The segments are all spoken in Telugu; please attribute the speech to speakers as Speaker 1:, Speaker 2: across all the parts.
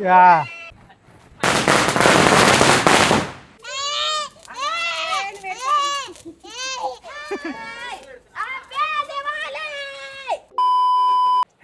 Speaker 1: Yeah.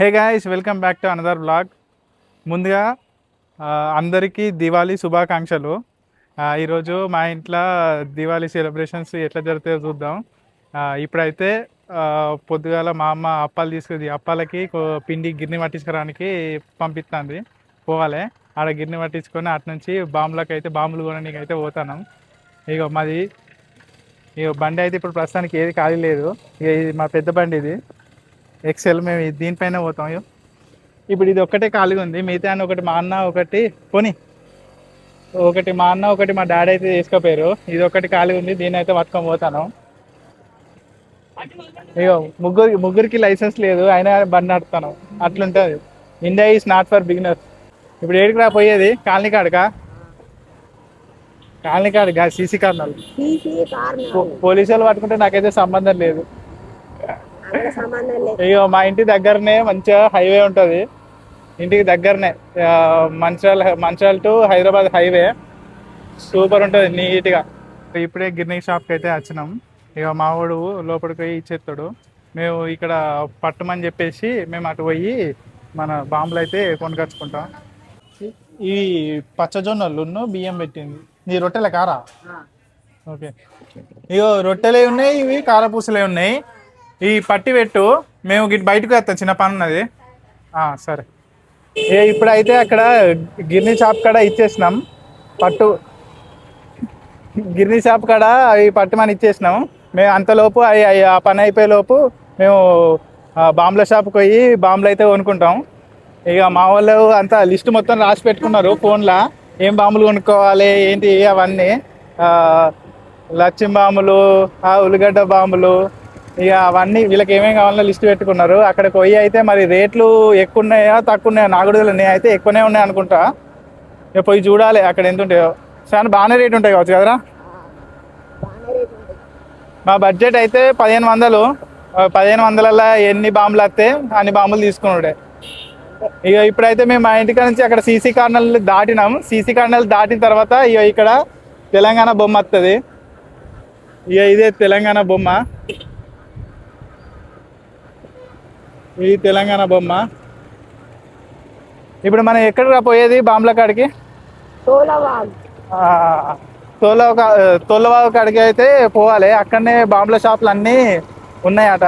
Speaker 1: Hey guys welcome back to another blog. ముందుగా అందరికీ దివాళీ శుభాకాంక్షలు. ఈరోజు మా ఇంట్లో దివాళీ సెలబ్రేషన్స్ ఎట్లా జరుగుతాయో చూద్దాం. ఇప్పుడైతే పొద్దుగాల మా అమ్మ అప్పాలు తీసుకుంది అప్పాలకి పిండి గిన్నె పట్టించుకోవడానికి పంపిస్తుంది పోవాలి. ఆడ గిన్నె పట్టించుకొని అటు నుంచి బాంబులకు అయితే బాంబులు కొనడానికి అయితే పోతాను. ఇక మాది ఇక బండి అయితే ఇప్పుడు ప్రస్తుతానికి ఏది ఖాళీ లేదు. ఇక ఇది మా పెద్ద బండి ఇది. ఎక్సెల్ మేము దీనిపైన పోతాం ఇగో. ఇప్పుడు ఇది ఒక్కటే ఖాళీగా ఉంది. మిగతా అని ఒకటి మా అన్న ఒకటి పోనీ ఒకటి మా అన్న ఒకటి మా డాడీ అయితే తీసుకుపోయారు. ఇది ఒకటి ఖాళీగా ఉంది. దీన్ని అయితే పట్టుకొని పోతాను. ఇగో ముగ్గురికి ముగ్గురికి లైసెన్స్ లేదు. అయినా బండి నడుపుతాను. అట్లుంటుంది. India is not for beginners. ఇప్పుడు ఏడికి రా పోయేది? కాలనీ కాడకా? కాలనీ కాడకా? CC corner.
Speaker 2: తీసి కారణం
Speaker 1: పో- పోలీసు వాళ్ళు పట్టుకుంటే నాకైతే సంబంధం లేదు.
Speaker 2: అందులో సంబంధం లేదు.
Speaker 1: అయ్యో మా ఇంటి దగ్గరనే మంచిగా హైవే ఉంటుంది. ఇంటికి దగ్గరనే Mancherial Mancherial to Hyderabad highway. Super ఉంటుంది నీట్గా. ఇప్పుడే గిర్నీ షాప్కి అయితే వచ్చినాం. ఇక మా వాడు లోపలికి పోయి ఇచ్చేస్తాడు మేము ఇక్కడ పట్టమని చెప్పేసి మేము అటు పోయి మన బాంబులు అయితే కొనుకొచ్చుకుంటాం. ఈ పచ్చజొన్నలు బియ్యం పెట్టింది. ఈ రొట్టెల కారా? ఓకే. ఇగో రొట్టెలే ఉన్నాయి ఇవి కారపూసలే ఉన్నాయి. ఈ పట్టి పెట్టు మేము గిట్ బయటకు వస్తాం చిన్న పని ఉన్నది. సరే. ఏ ఇప్పుడైతే అక్కడ గిర్నీ షాప్ కాడ ఇచ్చేసినాం. పట్టు గిర్నీ షాప్ కాడ అవి పట్టుమని ఇచ్చేసినాం. మేము అంతలోపు అవి ఆ పని అయిపోయే లోపు మేము బాంబుల షాప్కి పోయి బాంబులు అయితే కొనుక్కుంటాం. ఇక మా వాళ్ళు అంతా లిస్ట్ మొత్తం రాసి పెట్టుకున్నారు ఫోన్లో. ఏం బాంబులు కొనుక్కోవాలి ఏంటి అవన్నీ. ఆ, బాంబులు ఆ ఉల్లిగడ్డ బాంబులు ఇక అవన్నీ వీళ్ళకి ఏమేమి కావాలో లిస్ట్ పెట్టుకున్నారు. అక్కడ పోయి అయితే మరి రేట్లు ఎక్కువ ఉన్నాయా తక్కువ ఉన్నాయా నాకు కూడా తెలియదు. ఎక్కువనే ఉన్నాయి అనుకుంటా. ఇక పోయి చూడాలి అక్కడ ఎంత ఉంటాయో. చాలా బాగానే రేట్ ఉంటాయి కావచ్చు కదరా? మా బడ్జెట్ అయితే పదిహేను వందలు. పదిహేను వందలలో ఎన్ని బాంబులు వస్తే అన్ని బాంబులు తీసుకున్నాడే ఇక ఇప్పుడైతే మేము మా ఇంటికి నుంచి అక్కడ సీసీ కార్నల్ దాటినాం. సీసీ కార్నల్ దాటిన తర్వాత ఇక ఇక్కడ తెలంగాణ బొమ్మ వస్తుంది ఇక ఇదే తెలంగాణ బొమ్మ. ఇది తెలంగాణ బొమ్మ. ఇప్పుడు మనం ఎక్కడ పోయేది బాంబుల కాడికి? తోలవ తోలవాగ కాడికి అయితే పోవాలి. అక్కడనే బాంబుల షాపులు అన్నీ ఉన్నాయట.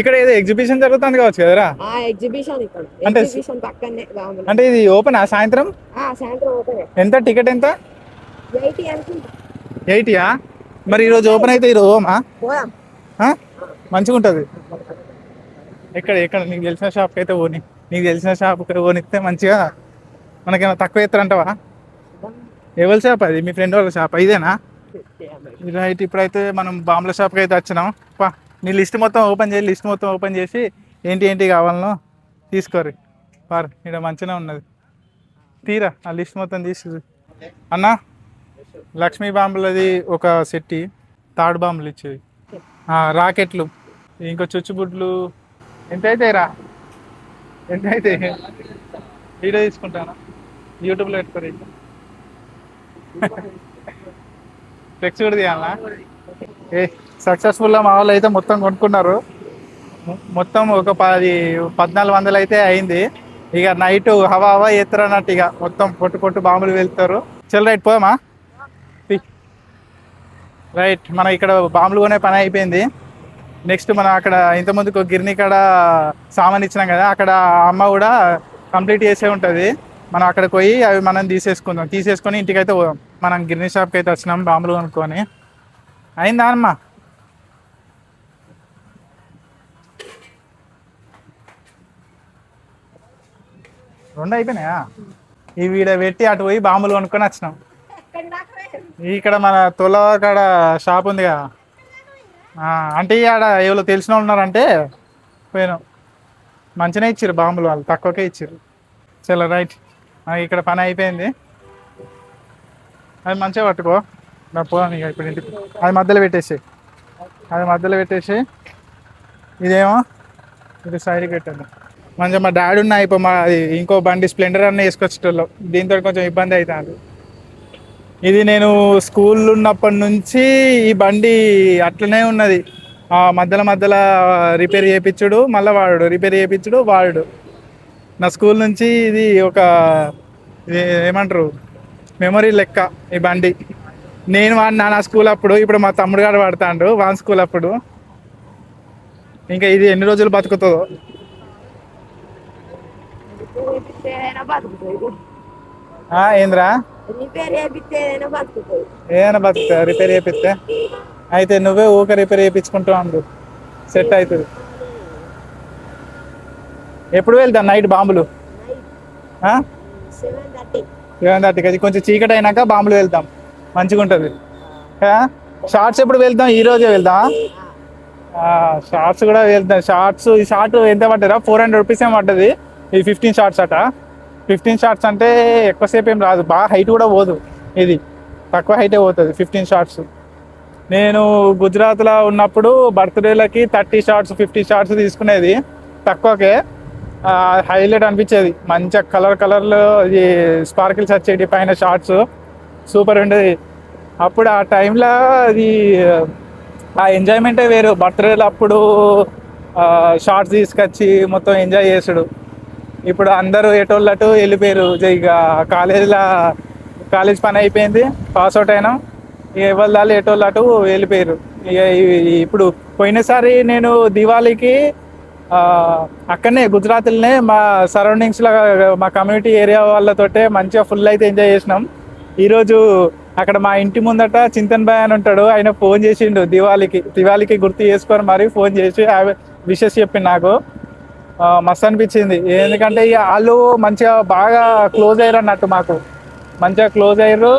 Speaker 1: ఇక్కడ ఏదో ఎగ్జిబిషన్ జరుగుతుంది కావచ్చు కదరా
Speaker 2: ఎగ్జిబిషన్ ఇక్కడ.
Speaker 1: అంటే
Speaker 2: ఎగ్జిబిషన్ పక్కనే
Speaker 1: అంటే ఇది ఓపెనా సాయంత్రం?
Speaker 2: ఆ సాయంత్రం ఓపెన్
Speaker 1: ఎంత? టికెట్ ఎంత?
Speaker 2: ఎయిటీ అనుకుంటా.
Speaker 1: ఎయిటీయా? మరి ఈరోజు ఓపెన్ అయితే ఈరోజు ఓమా
Speaker 2: పోదాం.
Speaker 1: మంచిగా ఉంటుంది ఎక్కడ ఎక్కడ? నీకు తెలిసిన షాప్కి అయితే ఓని నీకు తెలిసిన షాప్కి ఓనిస్తే మంచిగా మనకేమైనా తక్కువ ఎత్తారంటావా ఎవరి షాప్ అది? మీ ఫ్రెండ్ వాళ్ళ షాప్ ఇదేనా? రైట్ ఇప్పుడైతే మనం బాంబుల షాప్కి అయితే వచ్చినాం. పా. నీ లిస్ట్ మొత్తం ఓపెన్ చేసి లిస్ట్ మొత్తం ఓపెన్ చేసి ఏంటి ఏంటి కావాలనో తీసుకోరు పారు ఇక్కడ మంచిగా ఉన్నది. తీరా ఆ లిస్ట్ మొత్తం తీసి అన్నా లక్ష్మీ బాంబులది ఒక సెట్టి తాడు బాంబులు ఇచ్చేవి రాకెట్లు ఇంకో చుచ్చుబుడ్లు. ఎంత అయితే రా ఎంత అయితే వీడియో తీసుకుంటానా? యూట్యూబ్లో పెట్టుకోరు ఫ్లెక్స్ కూడా తీయాలా ఏ సక్సెస్ఫుల్గా మా వాళ్ళు అయితే మొత్తం కొనుక్కున్నారు. మొత్తం ఒక పది పద్నాలుగు వందలు అయితే అయింది. ఇక నైట్ హవా హవా ఎత్తురన్నట్టు ఇక మొత్తం పొట్టు పొట్టు బాంబులు వెళ్తారు. చల్ రైట్ పోమా రైట్ మన ఇక్కడ బాంబులు కొనే పని అయిపోయింది. నెక్స్ట్ మనం అక్కడ ఇంతకుముందుకు గిర్ని కాడ సామాన్ ఇచ్చినాం కదా అక్కడ అమ్మ కూడా కంప్లీట్ చేసే ఉంటుంది. మనం అక్కడికి పోయి అవి మనం తీసేసుకుందాం. తీసేసుకొని ఇంటికి అయితే పోదాం. మనం గిర్ని షాప్కి అయితే వచ్చినాం బాంబులు కొనుక్కొని. అయిందా అమ్మా? రెండు అయిపోయినాయా? ఈ వీడ పెట్టి అటు పోయి బాంబులు కొనుక్కొని వచ్చినాం. ఇక్కడ మన తొల కాడ షాప్ ఉంది కదా. అంటే ఆడ ఎవరో తెలిసిన వాళ్ళు ఉన్నారంటే పోయినాం. మంచిగా ఇచ్చారు బాంబులు వాళ్ళు తక్కువకే ఇచ్చారు చలో రైట్. ఇక్కడ పని అయిపోయింది. అది మంచిగా పట్టుకో. నా పోదాం ఇక ఇప్పుడు ఇంటికి. అది మధ్యలో పెట్టేసి అది మధ్యలో పెట్టేసి ఇదేమో? ఇది సైడ్కి పెట్టండి మంచిగా మా డాడీ ఉన్నాయి ఇప్పుడు మా ఇంకో బండి స్ప్లెండర్ అన్న వేసుకొచ్చేటోళ్ళు. దీంతో కొంచెం ఇబ్బంది అవుతుంది ఇది నేను స్కూల్ ఉన్నప్పటి నుంచి ఈ బండి అట్లనే ఉన్నది. మధ్యలో మధ్యలో రిపేర్ చేయించుడు మళ్ళీ వాడు రిపేర్ చేయించుడు వాడు నా స్కూల్ నుంచి ఇది ఒక ఇది ఏమంటారు? మెమొరీ లెక్క ఈ బండి. నేను వాడినా నా స్కూల్ అప్పుడు ఇప్పుడు మా తమ్ముడు గారు వాడుతాండు వాన్ స్కూల్ అప్పుడు. ఇంకా ఇది ఎన్ని రోజులు బతుకుతుందో? ఏంద్రా?
Speaker 2: ఏదైనా
Speaker 1: బతుకుతా రిపేర్ చేపిస్తే. అయితే నువ్వే ఊక రిపేర్ చేయించుకుంటూ అందు. సెట్ అవుతుంది. ఎప్పుడు వెళ్తాను నైట్ బాంబులు?
Speaker 2: Seven
Speaker 1: thirty. థర్టీకి. కొంచెం చీకటి అయినాక బాంబులు వెళ్తాం. మంచిగా ఉంటుంది. షార్ట్స్ ఎప్పుడు వెళ్తాం? ఈ రోజే వెళ్దాం షార్ట్స్ కూడా వెళ్తాం. షార్ట్స్ ఈ షార్ట్ ఎంత పడ్డదా ఫోర్ హండ్రెడ్ రూపీస్ ఏం పడ్డది. ఈ ఫిఫ్టీన్ షార్ట్స్ అట. ఫిఫ్టీన్ షార్ట్స్ అంటే ఎక్కువసేపు ఏం రాదు. బాగా హైట్ కూడా పోదు. ఇది తక్కువ హైటే పోతుంది ఫిఫ్టీన్ షార్ట్స్ నేను గుజరాత్లో ఉన్నప్పుడు బర్త్డేలకి థర్టీ షార్ట్స్ ఫిఫ్టీ షార్ట్స్ తీసుకునేది. తక్కువకే. హైలైట్ అనిపించేది. మంచిగా కలర్ కలర్లో ఇది స్పార్కిల్స్ వచ్చేటి పైన షార్ట్స్ సూపర్ ఉండేది. అప్పుడు ఆ టైంలో అది ఆ ఎంజాయ్మెంటే వేరు. బర్త్డేలు అప్పుడు షార్ట్స్ తీసుకొచ్చి మొత్తం ఎంజాయ్ చేసుడు. ఇప్పుడు అందరూ ఎటోళ్ళటు వెళ్ళిపోయారు. ఇక కాలేజీలో కాలేజ్ పని అయిపోయింది. పాస్ అవుట్ అయినాం. ఇక ఎవరి ఎటోళ్ళు అటు వెళ్ళిపోయారు. ఇక ఇప్పుడు పోయినసారి నేను దివాళీకి అక్కడనే గుజరాత్లోనే మా సరౌండింగ్స్లో మా కమ్యూనిటీ ఏరియా వాళ్ళతోటే మంచిగా ఫుల్ అయితే ఎంజాయ్ చేసినాం. ఈరోజు అక్కడ మా ఇంటి ముందట చింతన్ బాయ్ అని ఉంటాడు. ఆయన ఫోన్ చేసిండు దివాళీకి. దివాళీకి గుర్తు చేసుకొని మరి ఫోన్ చేసి విషెస్ చెప్పిండు నాకు. మస్తు అనిపించింది. ఎందుకంటే ఇక వాళ్ళు మంచిగా బాగా క్లోజ్ అయ్యారు అన్నట్టు మాకు. మంచిగా క్లోజ్ అయ్యారు.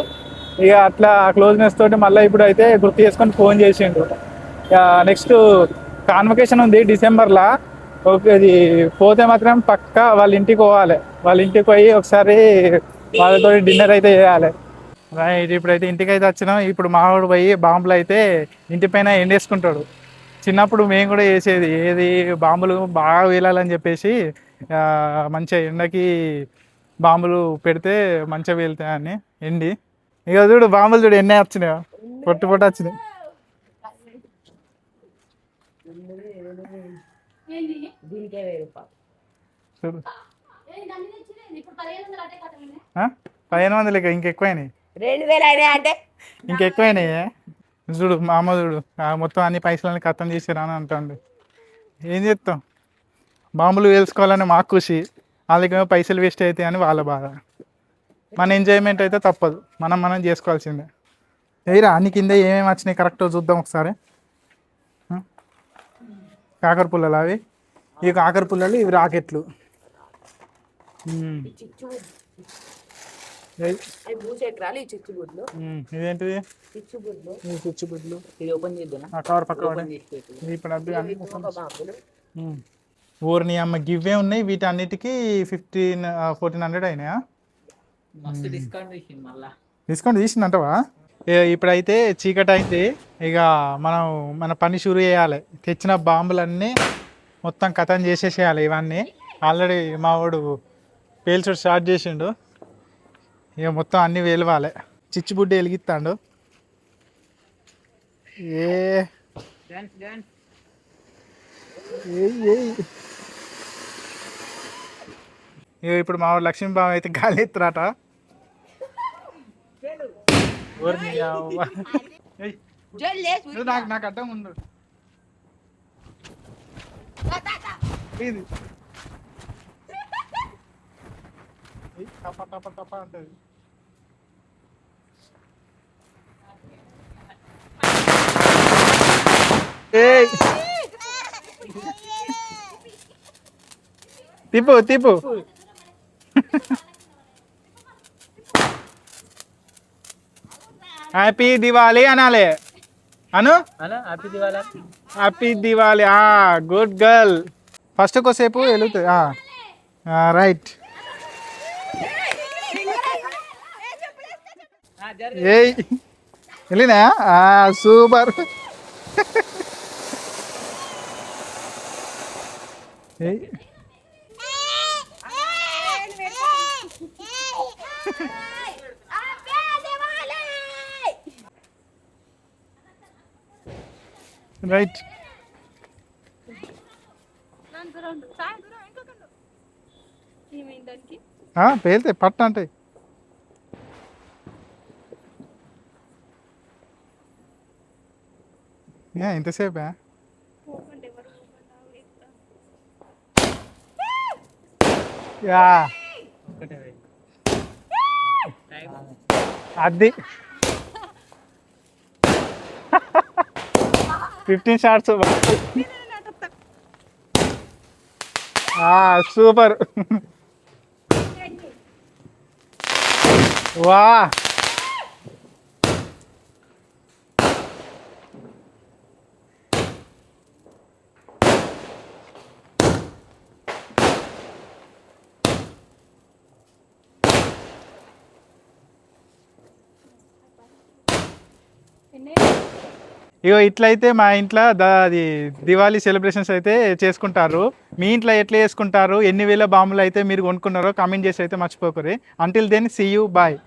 Speaker 1: ఇక అట్లా క్లోజ్నెస్ తోటి మళ్ళీ ఇప్పుడు అయితే గుర్తు చేసుకొని ఫోన్ చేసిండు. నెక్స్ట్ కాన్వకేషన్ ఉంది డిసెంబర్లో. ఓకే ఇది పోతే మాత్రం పక్కా వాళ్ళ ఇంటికి పోవాలి. వాళ్ళ ఇంటికి పోయి ఒకసారి వాళ్ళతో డిన్నర్ అయితే చేయాలి. రైట్ ఇప్పుడైతే ఇంటికి అయితే వచ్చినాం. ఇప్పుడు మావాడు పోయి బాంబులు అయితే ఇంటి పైన ఎండేసుకుంటాడు. చిన్నప్పుడు మేము కూడా చేసేది. ఏది బాంబులు బాగా వేలాలని చెప్పేసి ఆ, మంచిగా ఎండకి బాంబులు పెడితే మంచిగా వెళ్తాయని ఎండి. ఇక చూడు బాంబులు చూడు ఎన్ని వచ్చినాయో. పొట్టు పొట్టు వచ్చినాయి.
Speaker 2: దీనికే వెయ్యి రూపాయలు.
Speaker 1: చూడు.
Speaker 3: ఇప్పుడు పదిహేను వందలు?
Speaker 1: పదిహేను ఇక ఇంకెక్కువైనాయి.
Speaker 2: రెండు వేలు అయినాయి అంటే?
Speaker 1: ఇంకెక్కువైనాయి. చూడు మా అమ్మ చూడు ఆ మొత్తం అన్ని పైసలన్నీ కథం చేసిరా అని అంటాడు ఏం చేస్తాం బాంబులు వేసుకోవాలని మాకు ఖుషి. వాళ్ళకేమో పైసలు వేస్ట్ అవుతాయి అని వాళ్ళ బాధ. మన ఎంజాయ్మెంట్ అయితే తప్పదు. మనం మనం చేసుకోవాల్సిందే. ఏరా అన్ని కింద ఏమేమి వచ్చినాయి కరెక్ట్ చూద్దాం ఒకసారి? కాకర పుల్లలు అవి? ఇవి కాకర పుల్లలు ఇవి రాకెట్లు.
Speaker 2: ఈ చిచ్చు గుడ్లు.
Speaker 1: ఇదేంటిది?
Speaker 2: చిచ్చు గుడ్లు
Speaker 1: ఈ
Speaker 4: ఇది ఓపెన్ చేద్దాం
Speaker 1: ఆ కవర్ పక్క పడే. ఇది ఇప్పుడు అవి అన్ని ఉమ్. ఊరిని అమ్మ గివ్వే ఉన్నాయి వీటి అన్నిటికీ ఫిఫ్టీన్ ఫోర్టీన్ హండ్రెడ్ అయినాయా?
Speaker 4: డిస్కౌంట్
Speaker 1: తీసిందంటవా ఏ, ఇప్పుడైతే చీకటి అయింది ఇక మనం మన పని షురు చేయాలి. తెచ్చిన బాంబులన్నీ మొత్తం కథం చేసేసేయాలి ఇవన్నీ. ఆల్రెడీ మా వాడు పేల్చుడు స్టార్ట్ చేసిండు. ఇక మొత్తం అన్నీ వెలవాలి. చిచ్చుబుడ్డి వెలిగిస్తాడు. ఏ. ఇప్పుడు మా వాడు లక్ష్మీబాబు అయితే గాలి ఎత్తురాట. నాకు నాకు అడ్డం ఉండు ఇది. టప టప టప అంటది ఏయ్ తిప్పు తిప్పు హ్యాపీ దివాలి అనాలి అను
Speaker 4: అలా హ్యాపీ దివాలా
Speaker 1: హ్యాపీ దివాలి ఆ గుడ్ గర్ల్ ఫస్ట్ కొద్దిసేపు వెళుతుంది రైట్ ఏయ్. వెళ్ళినా? సూపర్. రైట్. పేలితే పట్ట అంటే? ఏ ఇంతసేపా యా. అది. Fifteen shots super. వా. ఇగో ఇట్లయితే మా ఇంట్లో ద అది దివాళీ సెలబ్రేషన్స్ అయితే చేసుకుంటారు. మీ ఇంట్లో ఎట్లా చేసుకుంటారు? ఎన్ని వేల బాంబులు అయితే మీరు కొనుక్కున్నారో కామెంట్ చేసి అయితే మర్చిపోకరి until then see you bye